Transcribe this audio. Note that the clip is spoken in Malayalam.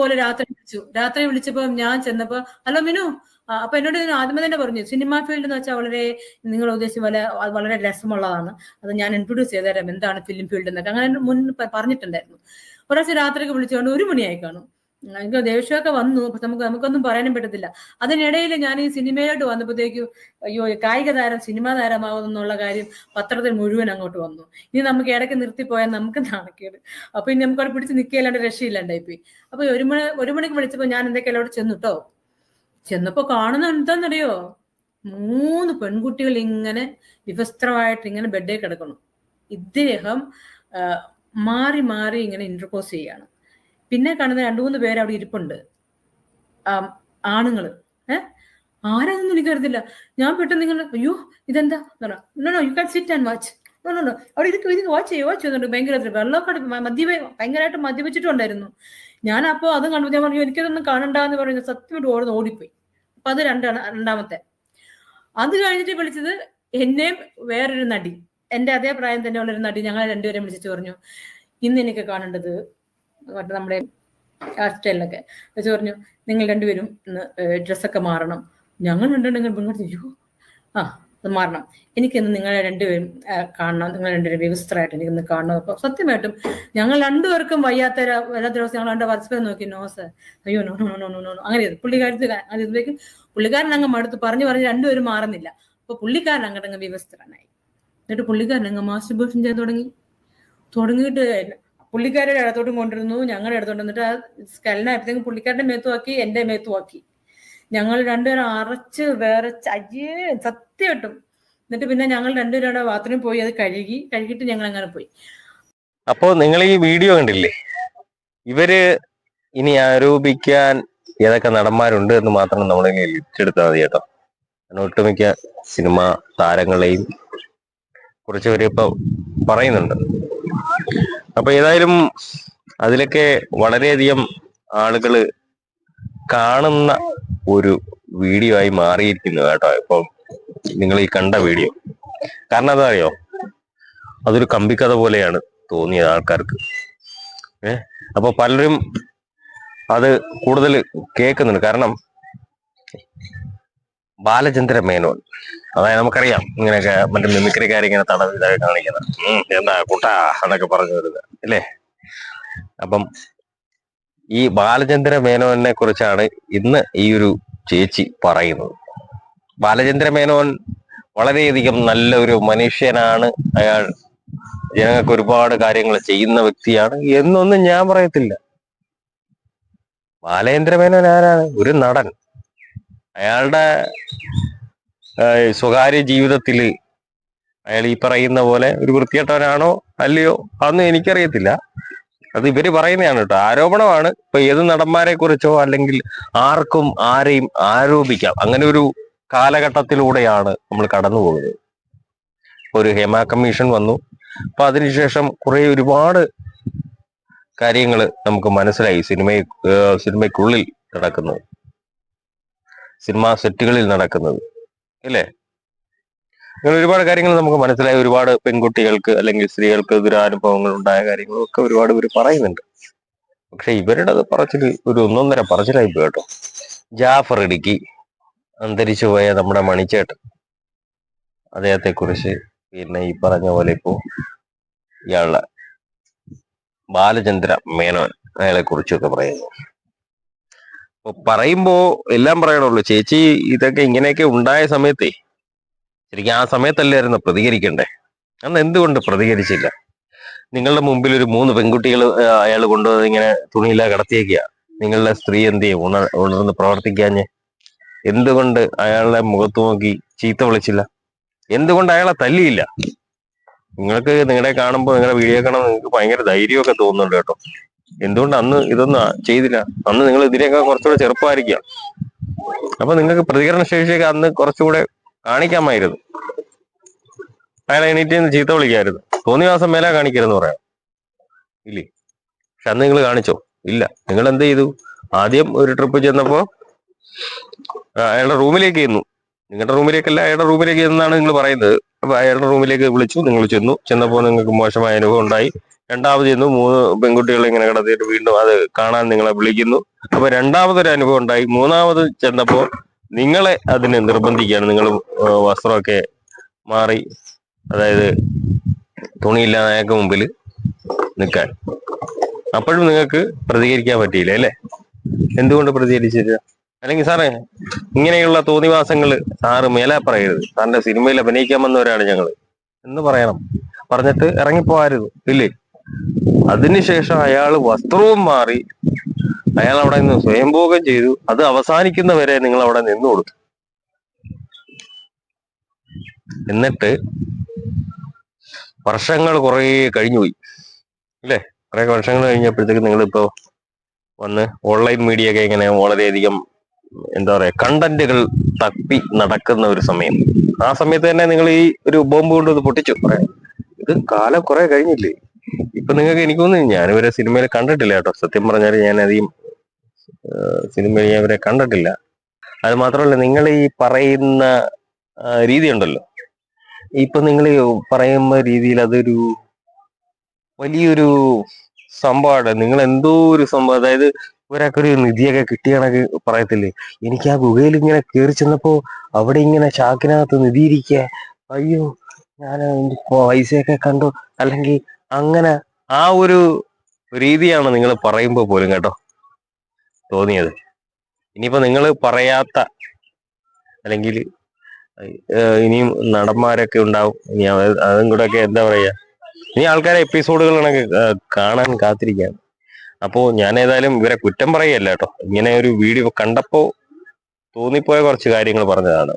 അതുപോലെ രാത്രി വിളിച്ചു. രാത്രി വിളിച്ചപ്പോ ഞാൻ ചെന്നപ്പോ ഹലോ മിനു അപ്പൊ എന്നോട് ആദ്യമേ തന്നെ പറഞ്ഞു സിനിമ ഫീൽഡ് എന്ന് വെച്ചാൽ വളരെ നിങ്ങൾ ഉദ്ദേശിച്ച പോലെ വളരെ രസമുള്ളതാണ്. അത് ഞാൻ ഇൻട്രൊഡ്യൂസ് ചെയ്തുതരാം. എന്താണ് ഫിലിം ഫീൽഡ് എന്നൊക്കെ. അങ്ങനെ മുൻ പറഞ്ഞിട്ടുണ്ടായിരുന്നു. ഒരാഴ്ച രാത്രിയൊക്കെ വിളിച്ചുകൊണ്ട് ഒരു മണിയായി കാണും. എനിക്ക് ദേഷ്യമൊക്കെ വന്നു. പക്ഷെ നമുക്ക് നമുക്കൊന്നും പറയാനും പറ്റത്തില്ല. അതിനിടയിൽ ഞാൻ ഈ സിനിമയിലോട്ട് വന്നപ്പോഴത്തേക്കും അയ്യോ കായിക താരം സിനിമാ താരമാകുന്നുള്ള കാര്യം പത്രത്തിൽ മുഴുവൻ അങ്ങോട്ട് വന്നു. ഇനി നമുക്ക് ഇടയ്ക്ക് നിർത്തിപ്പോയാൽ നമുക്ക് നാണക്കേട്. അപ്പൊ ഇനി നമുക്ക് അവിടെ പിടിച്ച് നിൽക്കുകയല്ലാണ്ട് രക്ഷയില്ലാണ്ടായി പോയി. അപ്പൊ ഒരു മണി ഒരു മണിക്ക് വിളിച്ചപ്പോ ഞാൻ എന്തൊക്കെയല്ല അവിടെ ചെന്നു കേട്ടോ ചെന്നപ്പോ കാണുന്ന മൂന്ന് പെൺകുട്ടികൾ ഇങ്ങനെ വിവസ്ത്രമായിട്ട് ഇങ്ങനെ ബെഡേ കിടക്കണം ഇദ്ദേഹം മാറി മാറി ഇങ്ങനെ ഇന്റർപോസ് ചെയ്യാണ്. പിന്നെ കാണുന്ന രണ്ടു മൂന്ന് പേര് അവിടെ ഇരിപ്പുണ്ട്. ആണുങ്ങൾ. ഏഹ് ആരാതൊന്നും എനിക്കറിയത്തില്ല ഞാൻ പെട്ടെന്ന് നിങ്ങൾ അയ്യോ ഇതെന്താ? No no you can sit and watch no no no അവിടെ ഇരിക്കും ഇരിക്കും വാച്ച് ചെയ്യോ വാച്ച് ചെയ്യുന്നുണ്ട് ഭയങ്കര വെള്ളമൊക്കെ അടി- മ- മദ്യപ ഭയങ്കരമായിട്ട് മദ്യപിച്ചിട്ടുണ്ടായിരുന്നു. ഞാൻ അപ്പോ അതും കണ്ടു ഞാൻ പറഞ്ഞു എനിക്കതൊന്നും കാണണ്ടെന്ന് പറഞ്ഞു സത്യമായിട്ട് ഓടുന്നു ഓടിപ്പോയി. അപ്പൊ അത് രണ്ടാണ് രണ്ടാമത്തെ. അത് കഴിഞ്ഞിട്ട് വിളിച്ചത് എന്നെയും വേറൊരു നടി. എന്റെ അതേ പ്രായം തന്നെ ഉള്ള ഒരു നടി ഞങ്ങളെ രണ്ടുപേരെയും വിളിച്ചിട്ട് പറഞ്ഞു ഇന്ന് എനിക്ക് കാണേണ്ടത് മറ്റേ നമ്മുടെ സ്റ്റൈലിലൊക്കെ വെച്ച് പറഞ്ഞു നിങ്ങൾ രണ്ടുപേരും ഇന്ന് ഡ്രസ്സൊക്കെ മാറണം. ഞങ്ങൾ രണ്ടുണ്ടെങ്കിൽ പെൺകുട്ടി അയ്യോ. ആ അത് മാറണം. എനിക്കിന്ന് നിങ്ങളെ രണ്ടുപേരും കാണണം. നിങ്ങൾ രണ്ടുപേരും വ്യവസ്ഥരായിട്ട് എനിക്കിന്ന് കാണണം. അപ്പൊ സത്യമായിട്ടും ഞങ്ങൾ രണ്ടുപേർക്കും വയ്യാത്ത വല്ലാത്ത ദിവസം ഞങ്ങൾ രണ്ട് പരസ്പരം നോക്കി നോ സർ. അയ്യോ no no no no no അങ്ങനെ പുള്ളിക്കാരത്ത് അങ്ങനെ ഇതിലേക്ക് പുള്ളിക്കാരൻ അങ്ങ് മടുത്ത് പറഞ്ഞു പറഞ്ഞ് രണ്ടുപേരും മാറുന്നില്ല. അപ്പൊ പുള്ളിക്കാരൻ അങ്ങോട്ടങ്ങ് വ്യവസ്ഥരനായി എന്നിട്ട് പുള്ളിക്കാരൻ അങ്ങ് മാസ്റ്റർബേഷൻ ചെയ്യാൻ തുടങ്ങി. തുടങ്ങിയിട്ട് പുള്ളിക്കാരുടെ ഇടത്തോട്ടും കൊണ്ടിരുന്നു ഞങ്ങളുടെ ഇടത്തോട്ട് എന്നിട്ട് ആ സ്കലനായപ്പോഴത്തേക്കും പുള്ളിക്കാരുടെ മേത്തുമാക്കി എന്റെ മേത്തുമാക്കി ഞങ്ങൾ രണ്ടുപേരും അരച്ച് വേറെ അയ്യേ സത്യം കിട്ടും. എന്നിട്ട് പിന്നെ ഞങ്ങൾ രണ്ടുപേരും അവിടെ ബാത്റൂമിൽ പോയി അത് കഴുകി കഴുകിയിട്ട് ഞങ്ങൾ അങ്ങനെ പോയി. അപ്പോ നിങ്ങൾ ഈ വീഡിയോ കണ്ടില്ലേ? ഇവർ ഇനി ആരോപിക്കാൻ ഏതൊക്കെ നടന്മാരുണ്ട് എന്ന് മാത്രം നമ്മൾ ലിസ്റ്റെടുത്താൽ മതി കേട്ടോ. ഒട്ടുമിക്ക സിനിമ താരങ്ങളെയും കുറിച്ച് ഇവർ ഇപ്പൊ പറയുന്നുണ്ട്. അപ്പൊ ഏതായാലും അതിലൊക്കെ വളരെയധികം ആളുകൾ കാണുന്ന ഒരു വീഡിയോ ആയി മാറിയിരിക്കുന്നു കേട്ടോ. ഇപ്പൊ നിങ്ങൾ ഈ കണ്ട വീഡിയോ. കാരണം എന്താ അറിയോ അതൊരു കമ്പിക്കഥ പോലെയാണ് തോന്നിയത് ആൾക്കാർക്ക്. ഏഹ് അപ്പൊ പലരും അത് കൂടുതൽ കേൾക്കുന്നുണ്ട്. കാരണം ബാലചന്ദ്ര മേനോൻ. അതായത് നമുക്കറിയാം ഇങ്ങനെയൊക്കെ മറ്റേ മിമിക്രിക്കാർ ഇങ്ങനെ തടവ് ഇതൊക്കെ കാണിക്കുന്നത്. എന്താ കുട്ടാ എന്നൊക്കെ പറഞ്ഞു വരുന്നത് അല്ലേ? അപ്പം ഈ ബാലചന്ദ്ര മേനോനെ കുറിച്ചാണ് ഇന്ന് ഈ ഒരു ചേച്ചി പറയുന്നത്. ബാലചന്ദ്ര മേനോൻ വളരെയധികം നല്ല ഒരു മനുഷ്യനാണ്. അയാൾ ജനങ്ങൾക്ക് ഒരുപാട് കാര്യങ്ങൾ ചെയ്യുന്ന വ്യക്തിയാണ് എന്നൊന്നും ഞാൻ പറയത്തില്ല. ബാലേന്ദ്ര മേനോൻ ആരാണ്? ഒരു നടൻ. അയാളുടെ സ്വകാര്യ ജീവിതത്തിൽ അയാൾ ഈ പറയുന്ന പോലെ ഒരു വൃത്തികെട്ടവനാണോ അല്ലയോ അതൊന്നും എനിക്കറിയത്തില്ല. അത് ഇവർ പറയുന്നതാണ് കേട്ടോ. ആരോപണമാണ്. ഇപ്പൊ ഏത് നടന്മാരെ കുറിച്ചോ അല്ലെങ്കിൽ ആർക്കും ആരെയും ആരോപിക്കാം. അങ്ങനെ ഒരു കാലഘട്ടത്തിലൂടെയാണ് നമ്മൾ കടന്നു പോകുന്നത്. ഒരു ഹേമ കമ്മീഷൻ വന്നു. അപ്പൊ അതിനുശേഷം കുറെ ഒരുപാട് കാര്യങ്ങൾ നമുക്ക് മനസ്സിലായി. സിനിമയെ സിനിമയ്ക്കുള്ളിൽ നടക്കുന്നത് സിനിമാ സെറ്റുകളിൽ നടക്കുന്നത് ഇല്ലേ അങ്ങനെ ഒരുപാട് കാര്യങ്ങൾ നമുക്ക് മനസ്സിലായി. ഒരുപാട് പെൺകുട്ടികൾക്ക് അല്ലെങ്കിൽ സ്ത്രീകൾക്ക് ദുരാനുഭവങ്ങൾ ഉണ്ടായ കാര്യങ്ങളും ഒക്കെ ഒരുപാട് ഇവർ പറയുന്നുണ്ട്. പക്ഷെ ഇവരുടെ അത് പറച്ചിൽ ഒരു ഒന്നൊന്നര പറച്ചിലായി പോയി കേട്ടോ. ജാഫർ ഇടുക്കി അന്തരിച്ചു പോയ നമ്മുടെ മണിച്ചേട്ടൻ. അദ്ദേഹത്തെ കുറിച്ച് പിന്നെ ഈ പറഞ്ഞ പോലെ ഇപ്പോ ഇയാളുടെ ബാലചന്ദ്ര മേനോൻ അയാളെ കുറിച്ചൊക്കെ പറയുന്നു. പറയുമ്പോ എല്ലാം പറയണുള്ളൂ ചേച്ചി ഇതൊക്കെ ഇങ്ങനെയൊക്കെ ഉണ്ടായ സമയത്തേ ശരിക്കും ആ സമയത്തല്ലായിരുന്നു പ്രതികരിക്കണ്ടേ? അന്ന് എന്തുകൊണ്ട് പ്രതികരിച്ചില്ല? നിങ്ങളുടെ മുമ്പിൽ ഒരു മൂന്ന് പെൺകുട്ടികൾ അയാൾ കൊണ്ടുവന്ന് ഇങ്ങനെ തുണിയില്ല കടത്തിയേക്കുക നിങ്ങളുടെ സ്ത്രീ എന്ത് ചെയ്യും? ഉണർ ഉണർന്ന് പ്രവർത്തിക്കാഞ്ഞ് എന്തുകൊണ്ട് അയാളുടെ മുഖത്ത് നോക്കി ചീത്ത വിളിച്ചില്ല? എന്തുകൊണ്ട് അയാളെ തല്ലിയില്ല? നിങ്ങൾക്ക് നിങ്ങളെ കാണുമ്പോൾ നിങ്ങളുടെ വീഡിയോ കാണുമ്പോൾ നിങ്ങൾക്ക് ഭയങ്കര ധൈര്യമൊക്കെ തോന്നുന്നുണ്ട് കേട്ടോ. എന്തുകൊണ്ട് അന്ന് ഇതൊന്നും ചെയ്തില്ല? അന്ന് നിങ്ങൾ ഇതിനെയൊക്കെ കുറച്ചുകൂടെ ചെറുപ്പമായിരിക്കാം. അപ്പൊ നിങ്ങൾക്ക് പ്രതികരണ ശേഷിയൊക്കെ അന്ന് കുറച്ചുകൂടെ കാണിക്കാമായിരുന്നു. അയാളെ എണീറ്റ് ചീത്ത വിളിക്കായിരുന്നു. തോന്നിയ മാസം മേലെ കാണിക്കരുതെന്ന് പറയാം. ഇല്ലേ? പക്ഷെ അന്ന് നിങ്ങൾ കാണിച്ചോ? ഇല്ല. നിങ്ങൾ എന്ത് ചെയ്തു? ആദ്യം ഒരു ട്രിപ്പ് ചെന്നപ്പോ അയാളുടെ റൂമിലേക്ക് ചെന്നു. നിങ്ങളുടെ റൂമിലേക്കല്ല അയാളുടെ റൂമിലേക്ക് ചെന്നാണ് നിങ്ങൾ പറയുന്നത്. അപ്പൊ അയാളുടെ റൂമിലേക്ക് വിളിച്ചു. നിങ്ങൾ ചെന്നു. ചെന്നപ്പോൾ നിങ്ങൾക്ക് മോശമായ അനുഭവം ഉണ്ടായി. രണ്ടാമത് ചെന്നു മൂന്ന് പെൺകുട്ടികളെ ഇങ്ങനെ കിടത്തിയിട്ട് വീണ്ടും അത് കാണാൻ നിങ്ങളെ വിളിക്കുന്നു. അപ്പൊ രണ്ടാമതൊരു അനുഭവം ഉണ്ടായി. മൂന്നാമത് ചെന്നപ്പോ നിങ്ങളെ അതിനെ നിർബന്ധിക്കുകയാണ്. നിങ്ങൾ വസ്ത്രമൊക്കെ മാറി അതായത് തുണിയില്ലാതെ അയാൾക്ക് മുമ്പിൽ നിൽക്കാൻ. അപ്പോഴും നിങ്ങൾക്ക് പ്രതികരിക്കാൻ പറ്റിയില്ല അല്ലേ? എന്തുകൊണ്ട് പ്രതികരിച്ചില്ല അല്ലെങ്കിൽ സാറേ ഇങ്ങനെയുള്ള തോന്നിവാസങ്ങൾ സാറ് മേലെ പറയരുത്. സാറിന്റെ സിനിമയിൽ അഭിനയിക്കാൻ വന്നവരാണ് ഞങ്ങൾ എന്ന് പറയണം. പറഞ്ഞിട്ട് ഇറങ്ങിപ്പോകരുത്. ഇല്ലേ? അതിനുശേഷം അയാൾ വസ്ത്രവും മാറി അയാൾ അവിടെ നിന്ന് സ്വയംഭോഗം ചെയ്തു. അത് അവസാനിക്കുന്നവരെ നിങ്ങൾ അവിടെ നിന്നു കൊടുത്തു. എന്നിട്ട് വർഷങ്ങൾ കുറേ കഴിഞ്ഞുപോയി. അല്ലേ? കുറെ വർഷങ്ങൾ കഴിഞ്ഞപ്പോഴത്തേക്ക് നിങ്ങളിപ്പോ വന്ന് ഓൺലൈൻ മീഡിയ ഒക്കെ ഇങ്ങനെ വളരെയധികം എന്താ പറയാ കണ്ടന്റുകൾ തപ്പി നടക്കുന്ന ഒരു സമയം. ആ സമയത്ത് തന്നെ നിങ്ങൾ ഈ ഒരു ബോംബ് കൊണ്ടുവന്ന് പൊട്ടിച്ചു. പറയാം ഇത് കാലം കുറെ കഴിഞ്ഞില്ലേ? ഇപ്പൊ നിങ്ങൾക്ക് എനിക്ക് തോന്നുന്നു ഞാനിവരെ സിനിമയിൽ കണ്ടിട്ടില്ല കേട്ടോ. സത്യം പറഞ്ഞാൽ ഞാൻ അധികം സിനിമയിൽ ഞാൻ ഇവരെ കണ്ടിട്ടില്ല. അത് മാത്രമല്ല നിങ്ങൾ ഈ പറയുന്ന രീതി ഉണ്ടല്ലോ ഇപ്പൊ നിങ്ങൾ പറയുന്ന രീതിയിൽ അതൊരു വലിയൊരു സംഭവമാണ്. നിങ്ങൾ എന്തോ ഒരു സംഭവം അതായത് ഒരാൾക്കൊരു നിധിയൊക്കെ കിട്ടിയ പറയത്തില്ലേ എനിക്ക് ആ ഗുഹയിൽ ഇങ്ങനെ കയറി ചെന്നപ്പോ അവിടെ ഇങ്ങനെ ചാക്കിനകത്ത് നിധി ഇരിക്കുക അയ്യോ ഞാൻ പൈസയൊക്കെ കണ്ടു. അല്ലെങ്കിൽ അങ്ങനെ ആ ഒരു രീതിയാണ് നിങ്ങൾ പറയുമ്പോൾ പോലും കേട്ടോ തോന്നിയത്. ഇനിയിപ്പോ നിങ്ങൾ പറയാത്ത അല്ലെങ്കിൽ ഇനിയും നടന്മാരൊക്കെ ഉണ്ടാവും. ഇനി അതും കൂടെ ഒക്കെ എന്താ പറയാ ഇനി ആൾക്കാരെ എപ്പിസോഡുകൾ കാണാൻ കാത്തിരിക്കുകയാണ് അപ്പോ ഞാൻ ഏതായാലും ഇവരെ കുറ്റം പറയല്ല കേട്ടോ. ഇങ്ങനെ ഒരു വീഡിയോ കണ്ടപ്പോ തോന്നിപ്പോയ കുറച്ച് കാര്യങ്ങൾ പറഞ്ഞതാണ്.